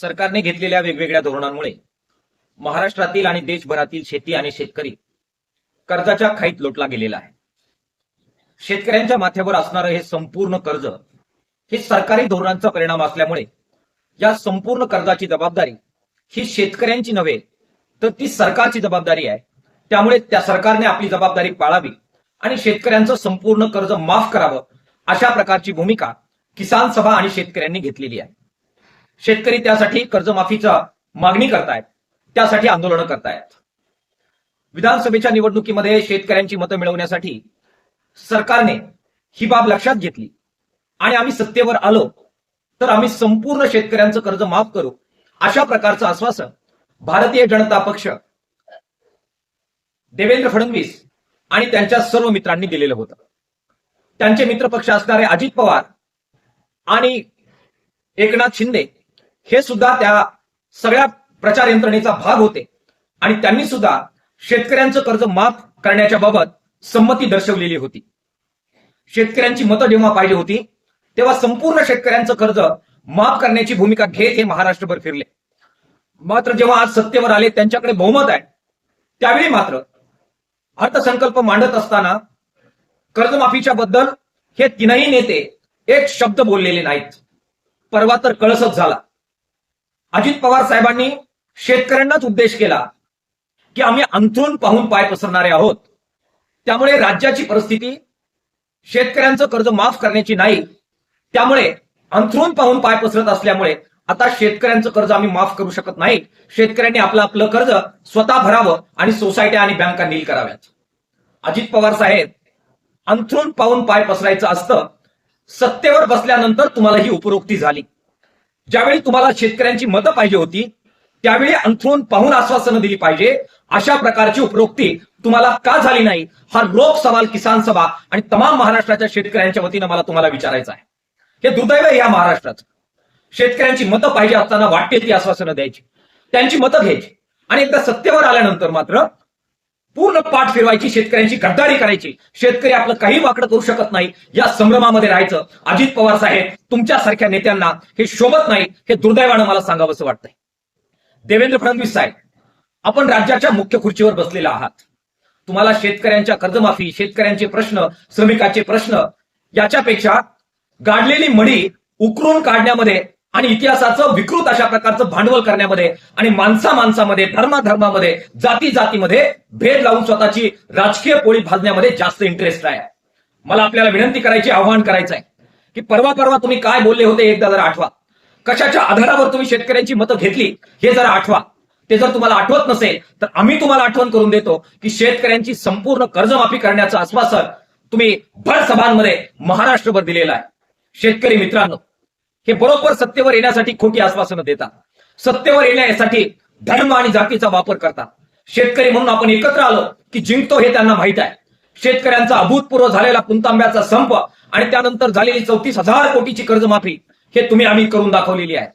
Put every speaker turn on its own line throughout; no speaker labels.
सरकारने घेतलेल्या वेगवेगळ्या धोरणांमुळे महाराष्ट्रातील आणि देशभरातील शेती आणि शेतकरी कर्जाच्या खाईत लोटला गेलेला आहे. शेतकऱ्यांच्या माथ्यावर असणारं हे संपूर्ण कर्ज हे सरकारी धोरणांचा परिणाम असल्यामुळे या संपूर्ण कर्जाची जबाबदारी ही शेतकऱ्यांची नव्हे तर ती सरकारची जबाबदारी आहे. त्यामुळे त्या सरकारने आपली जबाबदारी पाळावी आणि शेतकऱ्यांचं संपूर्ण कर्ज माफ करावं अशा प्रकारची भूमिका किसान सभा आणि शेतकऱ्यांनी घेतलेली आहे. शेतकरी त्यासाठी कर्जमाफीचा मागणी करतायत. त्यासाठी आंदोलनं करतायत. विधानसभेच्या निवडणुकीमध्ये शेतकऱ्यांची मतं मिळवण्यासाठी सरकारने ही बाब लक्षात घेतली. आणि आम्ही सत्तेवर आलो तर आम्ही संपूर्ण शेतकऱ्यांचं कर्ज माफ करू अशा प्रकारचं आश्वासन भारतीय जनता पक्ष देवेंद्र फडणवीस आणि त्यांच्या सर्व मित्रांनी दिलेलं होतं. त्यांचे मित्रपक्ष असणारे अजित पवार आणि एकनाथ शिंदे हे सुद्धा त्या सगळ्या प्रचार यंत्रणेचा भाग होते. आणि त्यांनी सुद्धा शेतकऱ्यांचं कर्ज माफ करण्याच्या बाबत संमती दर्शवलेली होती. शेतकऱ्यांची मतं जेव्हा पाहिजे होती तेव्हा संपूर्ण शेतकऱ्यांचं कर्ज माफ करण्याची भूमिका घेत हे महाराष्ट्रभर फिरले. मात्र जेव्हा आज सत्तेवर आले त्यांच्याकडे बहुमत आहे. त्यावेळी मात्र अर्थसंकल्प मांडत असताना कर्जमाफीच्या बद्दल हे तीनही नेते एक शब्द बोललेले नाहीत. परवा तर कळसच झाला. अजित पवार साहेबांनी शेतकऱ्यांनाच उद्देश केला की आम्ही अंथरून पाहून पाय पसरणारे आहोत. त्यामुळे राज्याची परिस्थिती शेतकऱ्यांचं कर्ज माफ करण्याची नाही त्यामुळे अंथरून पाहून पाय पसरत असल्यामुळे आता शेतकऱ्यांचं कर्ज आम्ही माफ करू शकत नाही. शेतकऱ्यांनी आपलं आपलं कर्ज स्वतः भरावं आणि सोसायट्या आणि बँका नील कराव्यात. अजित पवार साहेब अंथरून पाहून पाय पसरायचं असतं सत्तेवर बसल्यानंतर तुम्हाला ही उपरोक्ती झाली. ज्यावेळी तुम्हाला शेतकऱ्यांची मतं पाहिजे होती त्यावेळी अंथरून पाहून आश्वासनं दिली पाहिजे. अशा प्रकारची उपरोक्ती तुम्हाला का झाली नाही? हा लोक सवाल किसान सभा आणि तमाम महाराष्ट्राच्या शेतकऱ्यांच्या वतीनं मला तुम्हाला विचारायचं आहे. हे दुर्दैव आहे या महाराष्ट्राचं. शेतकऱ्यांची मतं पाहिजे असताना वाटते ती आश्वासनं द्यायची. त्यांची मतं घ्यायची. आणि एकदा सत्तेवर आल्यानंतर मात्र पूर्ण पाठ फिरवायची शेतकऱ्यांची गद्दारी करायची. शेतकरी आपलं काही वाकडं करू शकत नाही. या संभ्रमामध्ये राहायचं. अजित पवार साहेब तुमच्यासारख्या नेत्यांना हे शोभत नाही हे दुर्दैवानं मला सांगावंसं वाटतंय. देवेंद्र फडणवीस साहेब आपण राज्याच्या मुख्य खुर्चीवर बसलेला आहात. तुम्हाला शेतकऱ्यांच्या कर्जमाफी शेतकऱ्यांचे प्रश्न श्रमिकाचे प्रश्न याच्यापेक्षा गाडलेली मडी उकरून काढण्यामध्ये आणि इतिहासाचं विकृत अशा प्रकारचं भांडवल करण्यामध्ये आणि माणसा माणसामध्ये धर्माधर्मामध्ये जाती जातीमध्ये भेद लावून स्वतःची राजकीय पोळी भाजण्यामध्ये जास्त इंटरेस्ट आहे. मला आपल्याला विनंती करायची आव्हान करायचं आहे की परवा परवा तुम्ही काय बोलले होते एकदा जरा आठवा. कशाच्या आधारावर तुम्ही शेतकऱ्यांची मतं घेतली हे जरा आठवा. ते जर तुम्हाला आठवत नसेल तर आम्ही तुम्हाला आठवण करून देतो की शेतकऱ्यांची संपूर्ण कर्जमाफी करण्याचं आश्वासन तुम्ही भर सभांमध्ये महाराष्ट्रभर दिलेलं आहे. शेतकरी मित्रांनो हे बरोबर सत्तेवर येण्यासाठी खोटी आश्वासनं देतात. सत्तेवर येण्यासाठी धर्म आणि जातीचा वापर करतात. शेतकरी म्हणून आपण एकत्र आलो की जिंकतो हे त्यांना माहीत आहे. शेतकऱ्यांचा अभूतपूर्व झालेला पुंतांब्याचा संप आणि त्यानंतर झालेली चौतीस हजार कोटीची कर्जमाफी हे तुम्ही आम्ही करून दाखवलेली आहे.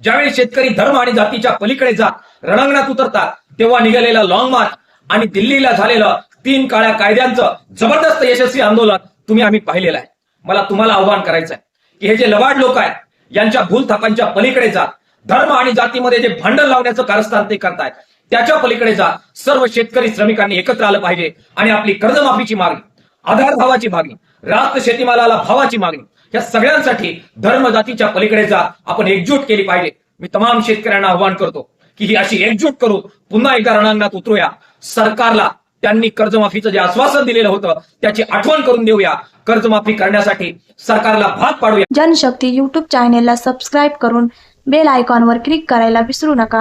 ज्यावेळी शेतकरी धर्म आणि जातीच्या पलीकडे जात रणांगणात उतरतात तेव्हा निघालेला लॉंग मार्च आणि दिल्लीला झालेलं तीन काळ्या कायद्यांचं जबरदस्त यशस्वी आंदोलन तुम्ही आम्ही पाहिलेलं आहे. मला तुम्हाला आव्हान करायचं आहे की हे जे लवाड लोक आहेत यांच्या भूलथापांच्या पलीकडे जा. धर्म आणि जातीमध्ये जे भांडण लावण्याचं कारस्थान ते करतायत त्याच्या पलीकडे जा. सर्व शेतकरी श्रमिकांनी एकत्र आलं पाहिजे आणि आपली कर्जमाफीची मागणी आधार भावाची मागणी रास्त शेतीमालाला भावाची मागणी या सगळ्यांसाठी धर्म जातीच्या पलीकडे जा. आपण एकजूट केली पाहिजे. मी तमाम शेतकऱ्यांना आव्हान करतो की ही अशी एकजूट करू. पुन्हा एकदा रणांगणात उतरूया. सरकारला त्यांनी कर्जमाफीचं जे आश्वासन दिलेलं होतं त्याची आठवण करून देऊया. कर्जमाफी करण्यासाठी सरकारला भाग पाडूया.
जनशक्ती युट्यूब चॅनेलला सबस्क्राईब करून बेल आयकॉनवर क्लिक करायला विसरू नका.